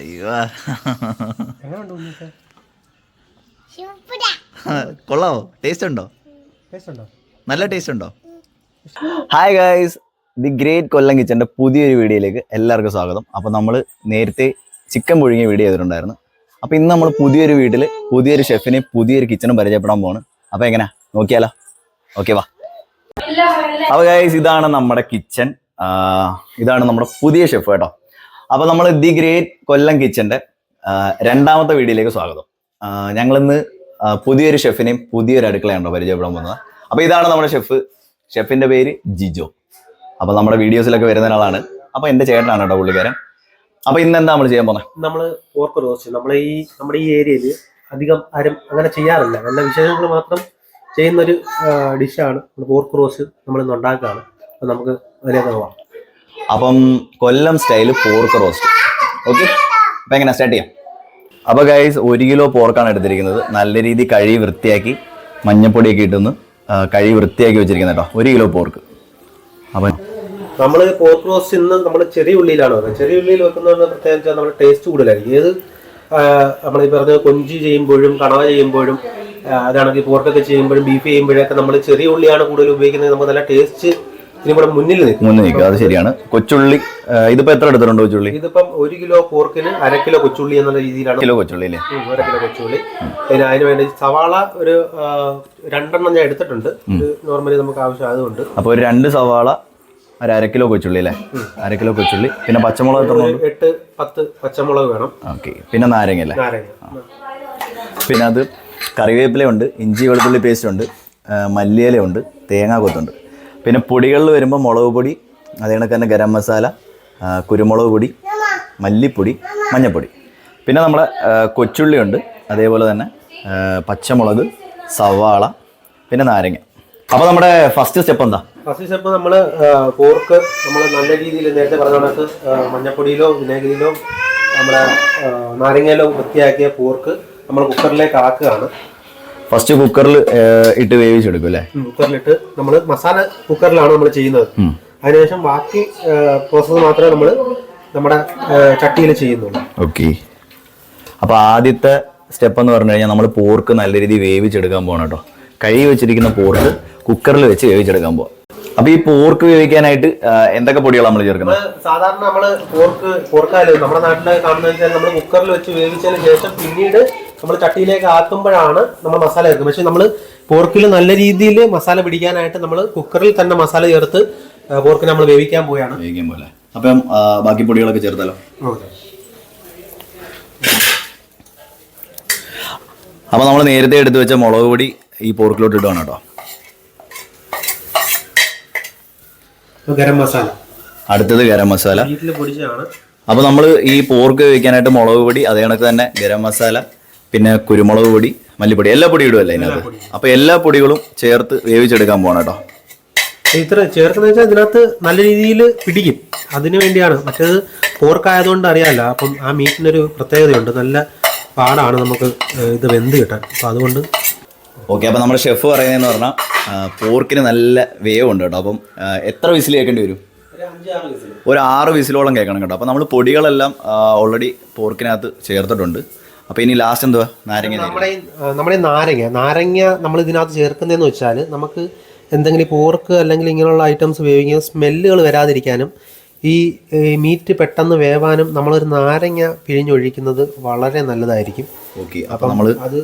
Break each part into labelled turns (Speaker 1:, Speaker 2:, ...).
Speaker 1: അയ്യോ. കൊള്ളാവോ ടേസ്റ്റ് ഉണ്ടോ
Speaker 2: ടേസ്റ്റ് ഉണ്ടോ
Speaker 1: നല്ല ടേസ്റ്റ് ഉണ്ടോ hi guys the great Kollam കിച്ചന്റെ പുതിയൊരു വീഡിയോയിലേക്ക് എല്ലാവർക്കും സ്വാഗതം. അപ്പോൾ നമ്മൾ നേരത്തെ ചിക്കൻ പുഴുങ്ങിയ വീഡിയോ ചെയ്തിട്ടുണ്ടായിരുന്നു. അപ്പോൾ ഇന്ന് നമ്മൾ പുതിയൊരു വീട്ടിൽ പുതിയൊരു ഷെഫിനെ പുതിയൊരു കിച്ചണും പരിചയപ്പെടാൻ പോവാണ്. അപ്പോൾ എങ്ങനെയാ നോക്കിയാലോ? ഓക്കെ വാ. അപ്പോൾ ഗായ്സ് ഇതാണ് നമ്മുടെ കിച്ചൺ ഇതാണ് നമ്മുടെ പുതിയ ഷെഫ് കേട്ടോ. അപ്പോൾ നമ്മൾ ദി ഗ്രേറ്റ് കൊല്ലം കിച്ചന്റെ രണ്ടാമത്തെ വീഡിയോയിലേക്ക് സ്വാഗതം. ഞങ്ങൾ ഇന്ന് പുതിയൊരു ഷെഫിനെയും പുതിയൊരു അടുക്കളയാണോ പരിചയപ്പെടാൻ പോകുന്നത്. അപ്പൊ ഇതാണ് നമ്മുടെ ഷെഫ്. ഷെഫിന്റെ പേര് ജിജോ. അപ്പൊ നമ്മുടെ വീഡിയോസിലൊക്കെ വരുന്ന ഒരാളാണ്. അപ്പൊ എന്റെ ചേട്ടനാണ് കേട്ടോ പുള്ളിക്കാരൻ. അപ്പൊ ഇന്ന് എന്താ നമ്മൾ ചെയ്യാൻ പോകുന്നത്?
Speaker 2: നമ്മൾ റോസ്റ്റ് നമ്മളെ ഈ നമ്മുടെ ഈ ഏരിയയിൽ അധികം ആരും അങ്ങനെ ചെയ്യാറില്ല. നല്ല വിശേഷങ്ങൾ മാത്രം ചെയ്യുന്ന ഒരു ഡിഷാണ് പോർക്ക് റോസ്റ്റ് നമ്മൾ ഇന്ന് ഉണ്ടാക്കുകയാണ്. അപ്പൊ നമുക്ക് അതിലേക്ക് പോവാം.
Speaker 1: Appam Kollam style pork roast okay appam എങ്ങനെ? സ്റ്റാർട്ട് ചെയ്യാം. അപ്പോൾ ഗൈസ് ഒരു കിലോ പോർക്കാണ് എടുത്തിരിക്കുന്നത്. നല്ല രീതിയിൽ കഴുകി വൃത്തിയാക്കി മഞ്ഞപ്പൊടിയൊക്കെ ഇട്ടൊന്ന് കഴി വൃത്തിയാക്കി വെച്ചിരിക്കുന്നത് കേട്ടോ. ഒരു കിലോ പോർക്ക് അപ്പം
Speaker 2: നമ്മൾ പോർക്ക് റോസ്റ്റ് ഇന്ന് നമ്മൾ ചെറിയ ഉള്ളിയിലാണ് വെക്കുന്നത്. ചെറിയ ഉള്ളിയിൽ വെക്കുന്നത് പ്രത്യേകിച്ച് നമ്മുടെ ടേസ്റ്റ് കൂടുതലായിരിക്കും. ഏത് നമ്മൾ ഈ പറഞ്ഞ കൊഞ്ചി ചെയ്യുമ്പോഴും കണവ ചെയ്യുമ്പോഴും അതാണെങ്കിൽ പോർക്കൊക്കെ ചെയ്യുമ്പോഴും ബീഫ് ചെയ്യുമ്പോഴൊക്കെ നമ്മൾ ചെറിയ ഉള്ളിയാണ് കൂടുതൽ ഉപയോഗിക്കുന്നത്. നമുക്ക് നല്ല ടേസ്റ്റ് കൂടെ മുന്നിൽ നിൽക്കും.
Speaker 1: മുന്നേ നിൽക്കുക അത് ശരിയാണ്. കൊച്ചുള്ളി ഇതിപ്പോ എത്ര എടുത്തിട്ടുണ്ട് കൊച്ചുള്ളി?
Speaker 2: ഇതിപ്പം ഒരു കിലോ പോർക്കിന് അര കിലോ കൊച്ചുള്ളി എന്നുള്ള രീതിയിലാണ്.
Speaker 1: കിലോ കൊച്ചുള്ളി അല്ലേ?
Speaker 2: അര കിലോ കൊച്ചുള്ളി. പിന്നെ അതിന് വേണ്ടി സവാള ഒരു രണ്ടെണ്ണം ഞാൻ എടുത്തിട്ടുണ്ട്. നോർമലി നമുക്ക് ആവശ്യം അപ്പൊ
Speaker 1: അപ്പോൾ ഒരു രണ്ട് സവാള ഒരു അര കിലോ കൊച്ചുള്ളി അല്ലേ? അര കിലോ കൊച്ചുള്ളി. പിന്നെ പച്ചമുളക് എത്ര
Speaker 2: എട്ട് പത്ത് പച്ചമുളക് വേണം.
Speaker 1: ഓക്കെ. പിന്നെ നാരങ്ങ അല്ലേ?
Speaker 2: നാരങ്ങ.
Speaker 1: പിന്നെ അത് കറിവേപ്പില ഉണ്ട് ഇഞ്ചി വെളുത്തുള്ളി പേസ്റ്റ് ഉണ്ട് മല്ലിയില ഉണ്ട് തേങ്ങാ കൊത്തുണ്ട്. പിന്നെ പൊടികളിൽ വരുമ്പോൾ മുളക് പൊടി അതേ തന്നെ ഗരം മസാല കുരുമുളക് പൊടി മല്ലിപ്പൊടി മഞ്ഞൾപ്പൊടി പിന്നെ നമ്മുടെ കൊച്ചുള്ളി കൊച്ചുള്ളിയുണ്ട് അതേപോലെ തന്നെ പച്ചമുളക് സവാള പിന്നെ നാരങ്ങ. അപ്പോൾ നമ്മുടെ ഫസ്റ്റ് സ്റ്റെപ്പ് എന്താ?
Speaker 2: ഫസ്റ്റ് സ്റ്റെപ്പ് നമ്മൾ പോർക്ക് നമ്മൾ നല്ല രീതിയിൽ നേരത്തെ പറഞ്ഞ കണക്ക് മഞ്ഞപ്പൊടിയിലോ വിനാഗിരിയിലോ നമ്മുടെ നാരങ്ങയിലോ വൃത്തിയാക്കിയ പോർക്ക് നമ്മൾ കുക്കറിലേക്ക് ആക്കുകയാണ്.
Speaker 1: ഫസ്റ്റ് കുക്കറിൽ ഇട്ട് വേവിച്ചെടുക്കും അല്ലേ?
Speaker 2: കുക്കറിൽ കുക്കറിലിട്ട് നമ്മൾ മസാല കുക്കറിലാണ് നമ്മൾ ചെയ്യുന്നത്. അതിനുശേഷം ബാക്കി പ്രോസസ്സ് മാത്രമേ നമ്മൾ നമ്മുടെ ചട്ടിയിൽ ചെയ്യുന്നുള്ളൂ.
Speaker 1: ഓക്കെ. അപ്പൊ ആദ്യത്തെ സ്റ്റെപ്പ് എന്ന് പറഞ്ഞു കഴിഞ്ഞാൽ നമ്മൾ പോർക്ക് നല്ല രീതിയിൽ വേവിച്ചെടുക്കാൻ പോകണം കേട്ടോ. കഴുകി വെച്ചിരിക്കുന്ന പോർക്ക് കുക്കറിൽ വെച്ച് വേവിച്ചെടുക്കാൻ പോവാം. അപ്പോൾ ഈ പോർക്ക് വേവിക്കാനായിട്ട് എന്തൊക്കെ പൊടികളാണ് നമ്മൾ ചേർക്കുന്നത്
Speaker 2: സാധാരണ നമ്മൾ പോർക്ക് പോർക്കാൽ നമ്മുടെ നാട്ടിൽ കാണുന്നത് വെച്ചാൽ നമ്മൾ കുക്കറിൽ വെച്ച് വേവിച്ചതിന് ശേഷം പിന്നീട് നമ്മൾ ചട്ടിയിലേക്ക് ആക്കുമ്പോഴാണ് നമ്മൾ മസാല ചേർക്കുന്നത്. പക്ഷെ നമ്മൾ പോർക്കിൽ നല്ല രീതിയിൽ മസാല പിടിക്കാനായിട്ട് നമ്മൾ കുക്കറിൽ തന്നെ മസാല ചേർത്ത് പോർക്ക് നമ്മൾ വേവിക്കാൻ പോവുകയാണ്.
Speaker 1: വേവിക്കാൻ പോലെ അപ്പം ബാക്കി പൊടികളൊക്കെ ചേർത്താലോ? അപ്പോൾ നമ്മൾ നേരത്തെ എടുത്തു വെച്ച മുളക് പൊടി ഈ പോർക്കിലോട്ട് ഇടുവാണ് കേട്ടോ.
Speaker 2: ഗരം മസാല.
Speaker 1: അടുത്തത് ഗരം മസാല.
Speaker 2: വീട്ടിൽ പൊടിച്ചതാണ്.
Speaker 1: അപ്പോൾ നമ്മൾ ഈ പോർക്ക് വെക്കാനായിട്ട് മുളക് പൊടി അതേ കണക്ക് തന്നെ ഗരം മസാല പിന്നെ കുരുമുളക് പൊടി മല്ലിപ്പൊടി എല്ലാ പൊടി ഇടുമല്ലേ അതിനകത്ത് അപ്പോൾ എല്ലാ പൊടികളും ചേർത്ത് വേവിച്ചെടുക്കാൻ പോകണം കേട്ടോ.
Speaker 2: ഇത്ര ചേർക്കുന്ന വെച്ചാൽ ഇതിനകത്ത് നല്ല രീതിയിൽ പിടിക്കും. അതിനു വേണ്ടിയാണ്. മറ്റേത് പോർക്കായതുകൊണ്ട് അറിയാമല്ലോ അപ്പം ആ മീറ്റിനൊരു പ്രത്യേകതയുണ്ട്. നല്ല പാടാണ് നമുക്ക് ഇത് വെന്ത് കിട്ടാൻ. അപ്പോൾ അതുകൊണ്ട്
Speaker 1: ഓക്കെ അപ്പോൾ നമ്മുടെ ഷെഫ് പറയുന്നതെന്ന് പറഞ്ഞാൽ പോർക്കിന് നല്ല വേവ് ഉണ്ട് കേട്ടോ. അപ്പം എത്ര വിസിൽ കേൾക്കേണ്ടി വരും? ഒരു ആറ് വിസിലോളം കേൾക്കണം കേട്ടോ. അപ്പോൾ നമ്മൾ പൊടികളെല്ലാം ഓൾറെഡി പോർക്കിനകത്ത് ചേർത്തിട്ടുണ്ട്. അപ്പോൾ ഇനി ലാസ്റ്റ് എന്തുവാ? നാരങ്ങ നീര്.
Speaker 2: നമ്മുടെ നമ്മുടെ നാരങ്ങ നാരങ്ങ നമ്മൾ ഇതിനകത്ത് ചേർക്കുന്നതെന്ന് വെച്ചാൽ നമുക്ക് എന്തെങ്കിലും പോർക്ക് അല്ലെങ്കിൽ ഇങ്ങനെയുള്ള ഐറ്റംസ് ഉപയോഗിക്കുന്ന സ്മെല്ലുകൾ വരാതിരിക്കാനും ഈ മീറ്റ് പെട്ടെന്ന് വേവാനും നമ്മളൊരു നാരങ്ങ പിഴിഞ്ഞൊഴിക്കുന്നത് വളരെ നല്ലതായിരിക്കും.
Speaker 1: ഓക്കെ അപ്പം നമ്മൾ
Speaker 2: അത്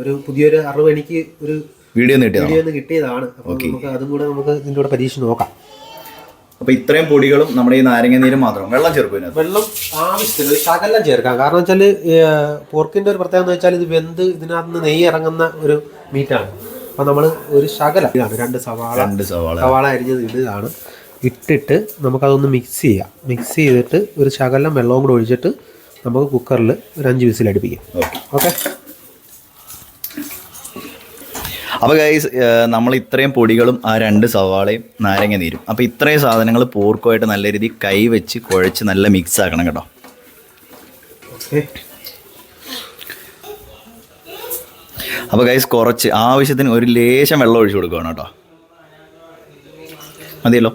Speaker 2: ഒരു പുതിയൊരു അറിവ് എനിക്ക് ഒരു
Speaker 1: വീഡിയോ
Speaker 2: വീഡിയോ ഒന്ന് കിട്ടിയതാണ്. നമുക്ക് അതും കൂടെ നമുക്ക് ഇതിന്റെ കൂടെ പരീക്ഷിച്ച് നോക്കാം.
Speaker 1: അപ്പോൾ ഇത്രയും പൊടികളും നമ്മുടെ ഈ നാരങ്ങ നീരും മാത്രം വെള്ളം ചേർക്കും
Speaker 2: വെള്ളം ആവശ്യത്തിന് ശകലം ചേർക്കാം. കാരണം വെച്ചാൽ പോർക്കിന്റെ ഒരു പ്രത്യേകത എന്ന് വെച്ചാൽ ഇത് വെന്ത് ഇതിനകത്ത് നിന്ന് നെയ്യ് ഇറങ്ങുന്ന ഒരു മീറ്റാണ്. അപ്പൊ നമ്മൾ ഒരു ശകലം ഇതാണ്. രണ്ട് സവാള
Speaker 1: രണ്ട് സവാള.
Speaker 2: സവാള അരിഞ്ഞത് ഇടുകയാണ് ഇട്ടിട്ട് നമുക്കതൊന്ന് മിക്സ് ചെയ്യാം. മിക്സ് ചെയ്തിട്ട് ഒരു ശകലം വെള്ളവും കൂടെ ഒഴിച്ചിട്ട് നമുക്ക് കുക്കറിൽ ഒരു അഞ്ച് വിസിൽ അടുപ്പിക്കാം.
Speaker 1: ഓക്കെ അപ്പോൾ ഗൈസ് നമ്മൾ ഇത്രയും പൊടികളും ആ രണ്ട് സവാളയും നാരങ്ങ നീരും. അപ്പോൾ ഇത്രയും സാധനങ്ങൾ പോർക്കുമായിട്ട് നല്ല രീതിയിൽ കൈ വെച്ച് കുഴച്ച് നല്ല മിക്സ് ആക്കണം കേട്ടോ. അപ്പോൾ ഗൈസ് കുറച്ച് ആവശ്യത്തിന് ഒരു ലേശം വെള്ളം ഒഴിച്ചു കൊടുക്കുകയാണ് കേട്ടോ. മതിയല്ലോ?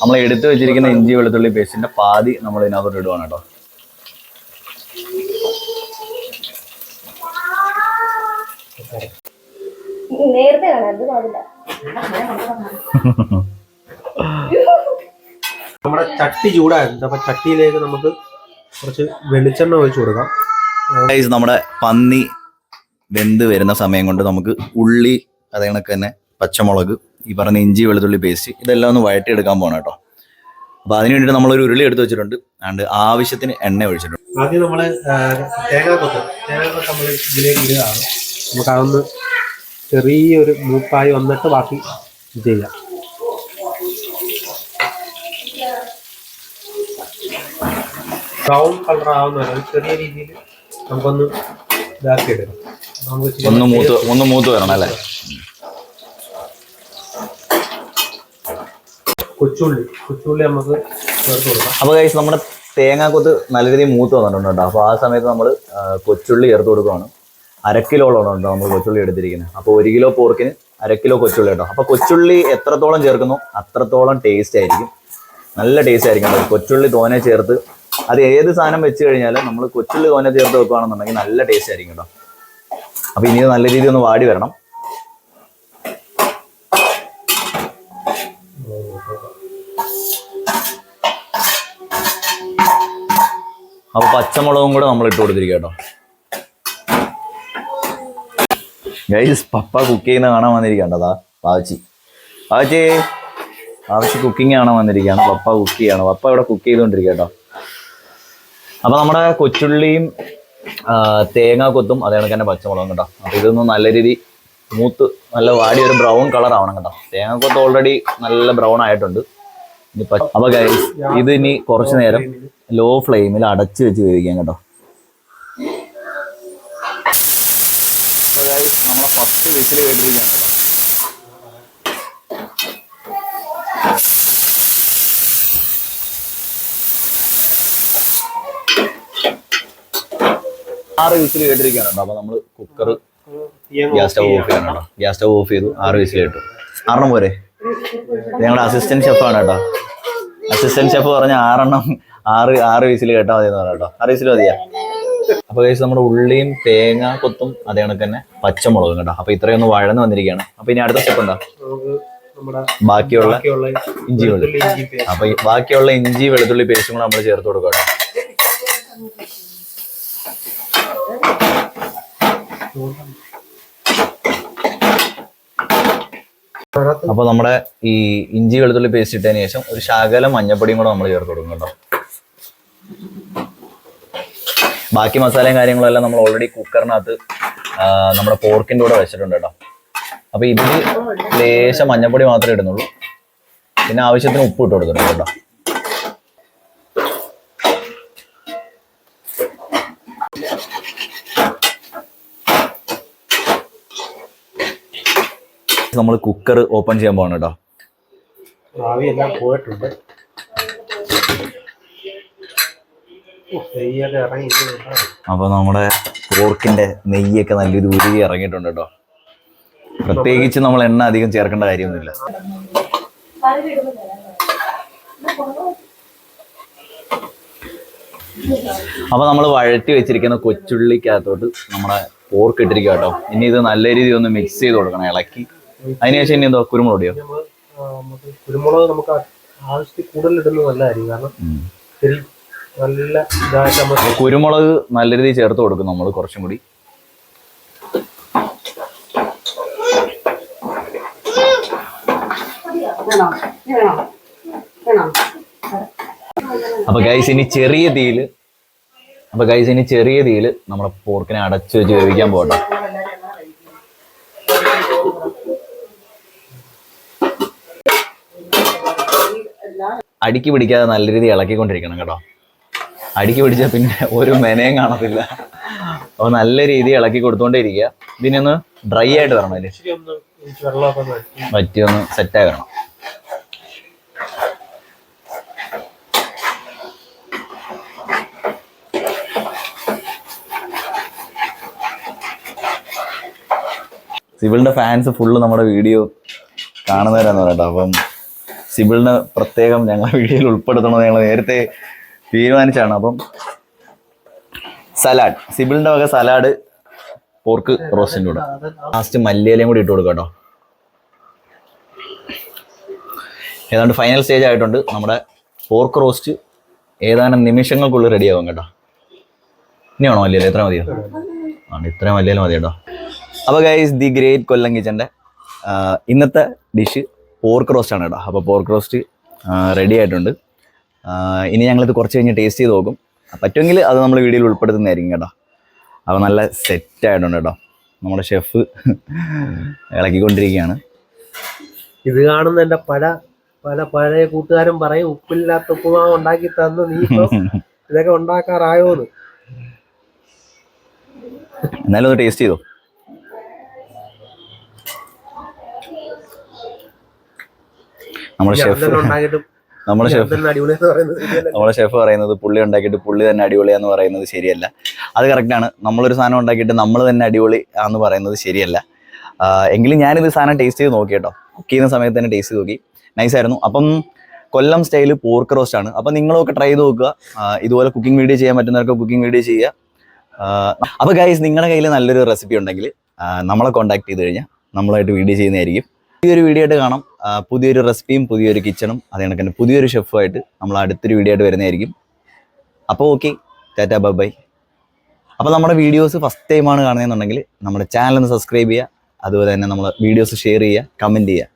Speaker 1: നമ്മൾ എടുത്തു വെച്ചിരിക്കുന്ന ഇഞ്ചി വെളുത്തുള്ളി പേസ്റ്റിന്റെ പാതി നമ്മൾ ഇതിനകത്തോട്ട് ഇടുവാണ് കേട്ടോ.
Speaker 3: നേരത്തെ പാടില്ല
Speaker 2: നമ്മുടെ ചട്ടി ചൂടായിരുന്നു. അപ്പൊ ചട്ടിയിലേക്ക് നമുക്ക് കുറച്ച് വെളിച്ചെണ്ണ ഒഴിച്ചു കൊടുക്കാം.
Speaker 1: നമ്മുടെ പന്നി വെന്ത് വരുന്ന സമയം കൊണ്ട് നമുക്ക് ഉള്ളി അതേ കണക്ക് തന്നെ പച്ചമുളക് ഈ പറഞ്ഞ ഇഞ്ചി വെളുത്തുള്ളി പേസ്റ്റ് ഇതെല്ലാം ഒന്ന് വഴറ്റിയെടുക്കാൻ പോകണം കേട്ടോ. അപ്പൊ അതിന് വേണ്ടിയിട്ട് നമ്മളൊരു ഉരുളി എടുത്ത് വെച്ചിട്ടുണ്ട്. ആണ്ട് ആവശ്യത്തിന് എണ്ണ ഒഴിച്ചിട്ടുണ്ട്.
Speaker 2: ആദ്യം നമ്മൾ തേങ്ങാക്കൊത്ത് തേങ്ങാക്കൊത്ത് നമ്മൾ ഇതിലേക്ക് ഇടുകയാണ്. നമുക്ക് അതൊന്ന് ചെറിയൊരു മൂപ്പായി വന്നിട്ട് ബാക്കി ചെയ്യാം. ബ്രൗൺ കളർ ആവുന്ന ചെറിയ രീതിയിൽ നമുക്കൊന്ന് ഇതാക്കി എടുക്കാം നമുക്ക്
Speaker 1: ഒന്ന് മൂത്ത് ഒന്ന് മൂത്ത് വരണം അല്ലേ?
Speaker 2: കൊച്ചുള്ളി. കൊച്ചുള്ളി നമുക്ക് ചേർത്ത് കൊടുക്കാം.
Speaker 1: അപ്പോൾ കഴിച്ച് നമ്മുടെ തേങ്ങാക്കൊത്ത് നല്ല രീതിയിൽ മൂത്ത് വന്നിട്ടുണ്ട് കേട്ടോ. അപ്പോൾ ആ സമയത്ത് നമ്മൾ കൊച്ചുള്ളി ചേർത്ത് കൊടുക്കുകയാണ് അര ഉണ്ടോ നമ്മൾ കൊച്ചുള്ളി എടുത്തിരിക്കുന്നത്. അപ്പോൾ ഒരു കിലോ പോർക്കിന് അര കിലോ കൊച്ചുള്ളി കേട്ടോ. അപ്പോൾ കൊച്ചുള്ളി എത്രത്തോളം ചേർക്കുന്നു അത്രത്തോളം ടേസ്റ്റ് ആയിരിക്കും. നല്ല ടേസ്റ്റ് ആയിരിക്കും കേട്ടോ. കൊച്ചുള്ളി തോനെ ചേർത്ത് അത് ഏത് സാധനം വെച്ച് കഴിഞ്ഞാലും നമ്മൾ കൊച്ചുള്ളി തോനെ ചേർത്ത് വെക്കുകയാണെന്നുണ്ടെങ്കിൽ നല്ല ടേസ്റ്റ് ആയിരിക്കും കേട്ടോ. അപ്പോൾ ഇനി നല്ല രീതിയിൽ ഒന്ന് വാടി വരണം. അപ്പോൾ പച്ചമുളകും കൂടെ നമ്മൾ ഇട്ട് കൊടുത്തിരിക്കുക കേട്ടോ. ഗൈസ് പപ്പ കുക്ക് ചെയ്യുന്ന കാണാൻ വന്നിരിക്കണ്ടതാ പാവച്ചി. പാവച്ചി പാവച്ചി കുക്കിംഗ് കാണാൻ വന്നിരിക്കുകയാണ്. പപ്പ കുക്ക് ചെയ്യാണ് പപ്പ ഇവിടെ കുക്ക് ചെയ്തുകൊണ്ടിരിക്കുക കേട്ടോ. അപ്പൊ നമ്മുടെ കൊച്ചുള്ളിയും തേങ്ങ കൊത്തും അതേ കണക്ക് തന്നെ പച്ചമുളകും കേട്ടോ. അപ്പൊ ഇതൊന്നും നല്ല രീതി മൂത്ത് നല്ല വാടി ഒരു ബ്രൗൺ കളർ ആവണം കേട്ടോ. തേങ്ങ കൊത്ത് ഓൾറെഡി നല്ല ബ്രൗൺ ആയിട്ടുണ്ട്. ഇനി അപ്പോൾ അപ്പൊ ഗൈസ് ഇത് ഇനി കുറച്ച് നേരം ലോ ഫ്ലെയിമിൽ അടച്ചു വെച്ച് വേവിക്കാം കേട്ടോ. നമ്മളെ ഫസ്റ്റ് വിസിൽ കേട്ടിരിക്കുകയാണ് കേട്ടോ. ആറ് വിസിൽ കേട്ടിരിക്കുകയാണ് കേട്ടോ. അപ്പൊ നമ്മൾ കുക്കർ ഗ്യാസ് സ്റ്റവ് ഓഫ് ചെയ്യണം കേട്ടോ. ഗ്യാസ് സ്റ്റവ് ഓഫ് ചെയ്തു ആറ് വിസിൽ കേട്ടു ആറെണ്ണം പോരെ? ഞങ്ങളുടെ അസിസ്റ്റന്റ് ഷെഫാണ് കേട്ടോ. അസിസ്റ്റന്റ് ഷെഫ് പറഞ്ഞ ആറെണ്ണം ആറ് ആറ് വയസ്സിൽ കേട്ടാൽ മതി എന്ന് പറഞ്ഞു കേട്ടോ. ആറ് വയസ്സിൽ മതിയാ? അപ്പൊ കഴിച്ച് നമ്മുടെ ഉള്ളിയും തേങ്ങ കൊത്തും അതേ കണക്ക് തന്നെ പച്ചമുളകും കേട്ടോ. അപ്പൊ ഇത്രയൊന്ന് വഴന്ന് വന്നിരിക്കുകയാണ്. അപ്പൊ ഇനി അടുത്ത സ്റ്റെപ്പ് എന്താ? ബാക്കിയുള്ള ഇഞ്ചി വെളുത്തുള്ളി. അപ്പൊ ബാക്കിയുള്ള ഇഞ്ചി വെളുത്തുള്ളി പേസ്റ്റും കൂടെ നമ്മൾ ചേർത്ത് കൊടുക്കുക കേട്ടോ. അപ്പൊ നമ്മുടെ ഈ ഇഞ്ചി വെളുത്തുള്ളി പേസ്റ്റ് ഇട്ടതിന് ശേഷം ഒരു ശകലം മഞ്ഞപ്പൊടിയും കൂടെ നമ്മൾ ചേർത്ത് കൊടുക്കും കേട്ടോ. ബാക്കി മസാലയും കാര്യങ്ങളും എല്ലാം നമ്മൾ ഓൾറെഡി കുക്കറിനകത്ത് നമ്മുടെ പോർക്കിന്റെ കൂടെ വെച്ചിട്ടുണ്ട് കേട്ടോ. അപ്പോൾ ഇതിൽ ലേശം മഞ്ഞപ്പൊടി മാത്രമേ ഇടുന്നുള്ളൂ. പിന്നെ ആവശ്യത്തിന് ഉപ്പ് ഇട്ട് കൊടുത്തിട്ടുണ്ട് കേട്ടോ. നമ്മൾ കുക്കർ ഓപ്പൺ ചെയ്യാൻ പോകണം കേട്ടോ.
Speaker 2: പോയിട്ടുണ്ട് ഓ, നെയ്യൊക്കെ ഇറങ്ങി ഇത് കേട്ടോ.
Speaker 1: അപ്പൊ നമ്മുടെ പോർക്കിന്റെ നെയ്യൊക്കെ നല്ലൊരു ഉരുകി ഇറങ്ങിയിട്ടുണ്ട് കേട്ടോ. പ്രത്യേകിച്ച് നമ്മൾ എണ്ണ അധികം ചേർക്കേണ്ട കാര്യമൊന്നുമില്ല. അപ്പൊ നമ്മൾ വഴറ്റി വെച്ചിരിക്കുന്ന കൊച്ചുള്ളിക്കകത്തോട്ട് നമ്മുടെ പോർക്ക് ഇട്ടിരിക്കുക കേട്ടോ. ഇനി ഇത് നല്ല രീതിയിൽ ഒന്ന് മിക്സ് ചെയ്ത് കൊടുക്കണം ഇളക്കി. അതിനുശേഷം ഇനി എന്തോ കുരുമുളക്
Speaker 2: നമ്മൾ, കുരുമുളക് നമുക്ക് ആവശ്യത്തിൽ കൂടുതൽ ഇടുന്നത് നല്ലതായിരിക്കും. കാരണം നല്ല
Speaker 1: കുരുമുളക് നല്ല രീതിയിൽ ചേർത്ത് കൊടുക്കും നമ്മൾ കുറച്ചും കൂടി. അപ്പൊ ഗൈസ് ഇനി ചെറിയ തീയിൽ അപ്പൊ ഗൈസ് ഇനി ചെറിയ തീയിൽ നമ്മുടെ പോർക്കിനെ അടച്ചു വെച്ച് വേവിക്കാൻ പോകട്ടെ. അടിക്ക് പിടിക്കാതെ നല്ല രീതിയിൽ ഇളക്കിക്കൊണ്ടിരിക്കണം കേട്ടോ. അടിക്ക് പിടിച്ച പിന്നെ ഒരു മെനയും കാണത്തില്ല. അപ്പോൾ നല്ല രീതിയിൽ ഇളക്കി കൊടുത്തോണ്ടേ ഇരിക്കുക ഇതിനൊന്ന് ഡ്രൈ ആയിട്ട് വരണം അല്ലേ
Speaker 2: ഇച്ചിരി സെറ്റ് ആകണം സിബിളിന്റെ വറ്റി.
Speaker 1: ഒന്ന് സെറ്റായി വരണം ഫാൻസ് ഫുള്ള് നമ്മുടെ വീഡിയോ കാണുന്നവരാന്ന് പറയട്ടോ. അപ്പം സിബിളിന് പ്രത്യേകം ഞങ്ങളെ വീഡിയോയിൽ ഉൾപ്പെടുത്തണമെന്ന് ഞങ്ങൾ നേരത്തെ തീരുമാനിച്ചാണ്. അപ്പം സലാഡ്. സിബിളിന്റെ വക സലാഡ് പോർക്ക് റോസ്റ്റിന്റെ കൂടെ. ലാസ്റ്റ് മല്ലിയിലയും കൂടി ഇട്ട് കൊടുക്കാം കേട്ടോ. ഏതാണ്ട് ഫൈനൽ സ്റ്റേജ് ആയിട്ടുണ്ട്. നമ്മുടെ പോർക്ക് റോസ്റ്റ് ഏതാനും നിമിഷങ്ങൾക്കുള്ളിൽ റെഡിയാകും കേട്ടോ. ഇനി വേണോ മല്ലിയില? എത്ര മതിയോ? ആണ് ഇത്രയും മല്ലിയില മതി കേട്ടോ. അപ്പോൾ ഗൈസ് ദി ഗ്രേറ്റ് കൊല്ലം കിച്ചന്റെ ഇന്നത്തെ ഡിഷ് പോർക്ക് റോസ്റ്റ് ആണ് കേട്ടോ. അപ്പോൾ പോർക്ക് റോസ്റ്റ് റെഡി ആയിട്ടുണ്ട്. ഇനി ഞങ്ങളിത് കുറച്ച് കഴിഞ്ഞ് ടേസ്റ്റ് ചെയ്ത് നോക്കും. പറ്റുമെങ്കിൽ അത് നമ്മൾ വീഡിയോയിൽ ഉൾപ്പെടുത്തുന്നതായിരിക്കും കേട്ടോ. അപ്പോൾ നല്ല സെറ്റ് ആയിട്ടുണ്ട് കേട്ടോ. നമ്മുടെ ഷെഫ് ഇളക്കിക്കൊണ്ടിരിക്കുകയാണ്
Speaker 2: ഇത് കാണുന്ന എന്റെ പല പല പഴയ കൂട്ടുകാരും പറയും ഉപ്പില്ലാത്ത ഉപ്പുമാവ് ഉണ്ടാക്കി തന്നു നീ ഇതൊക്കെ ഉണ്ടാക്കാറായോന്ന്.
Speaker 1: എന്നാലും ഒന്ന് ടേസ്റ്റ് ചെയ്തോ. നമ്മുടെ ഷെഫ്
Speaker 2: ഉണ്ടാക്കിയിട്ടും
Speaker 1: നമ്മുടെ ഷെഫ് നമ്മളെ ഷെഫ് പറയുന്നത് പുള്ളി ഉണ്ടാക്കിയിട്ട് പുള്ളി തന്നെ അടിപൊളിയാന്ന് പറയുന്നത് ശരിയല്ല. അത് കറക്റ്റാണ് നമ്മളൊരു സാധനം ഉണ്ടാക്കിയിട്ട് നമ്മൾ തന്നെ അടിപൊളി ആന്ന് പറയുന്നത് ശരിയല്ല. എങ്കിലും ഞാനിത് സാധനം ടേസ്റ്റ് ചെയ്ത് നോക്കി കേട്ടോ. കുക്ക് ചെയ്യുന്ന സമയത്ത് തന്നെ ടേസ്റ്റ് ചെയ്ത് നോക്കി നൈസായിരുന്നു അപ്പം കൊല്ലം സ്റ്റൈൽ പോർക്ക് റോസ്റ്റ് ആണ്. അപ്പം നിങ്ങളൊക്കെ ട്രൈ ചെയ്ത് നോക്കുക. ഇതുപോലെ കുക്കിംഗ് വീഡിയോ ചെയ്യാൻ പറ്റുന്നവർക്ക് കുക്കിംഗ് വീഡിയോ ചെയ്യുക. അപ്പോൾ ഗൈസ് നിങ്ങളുടെ കയ്യിൽ നല്ലൊരു റെസിപ്പി ഉണ്ടെങ്കിൽ നമ്മളെ കോൺടാക്ട് ചെയ്ത് കഴിഞ്ഞാൽ നമ്മളായിട്ട് വീഡിയോ ചെയ്യുന്നതായിരിക്കും. പുതിയൊരു വീഡിയോ ആയിട്ട് കാണാം. പുതിയൊരു റെസിപ്പിയും പുതിയൊരു കിച്ചണും അതേ കണക്ക് തന്നെ പുതിയൊരു ഷെഫുമായിട്ട് നമ്മൾ അടുത്തൊരു വീഡിയോ ആയിട്ട് വരുന്നതായിരിക്കും. അപ്പോൾ ഓക്കെ ടാറ്റാ ബൈ ബൈ അപ്പോൾ നമ്മുടെ വീഡിയോസ് ഫസ്റ്റ് ടൈമാണ് കാണുന്നതെന്നുണ്ടെങ്കിൽ നമ്മുടെ ചാനൽ ഒന്ന് സബ്സ്ക്രൈബ് ചെയ്യുക. അതുപോലെ തന്നെ നമ്മൾ വീഡിയോസ് ഷെയർ ചെയ്യുക കമന്റ് ചെയ്യുക.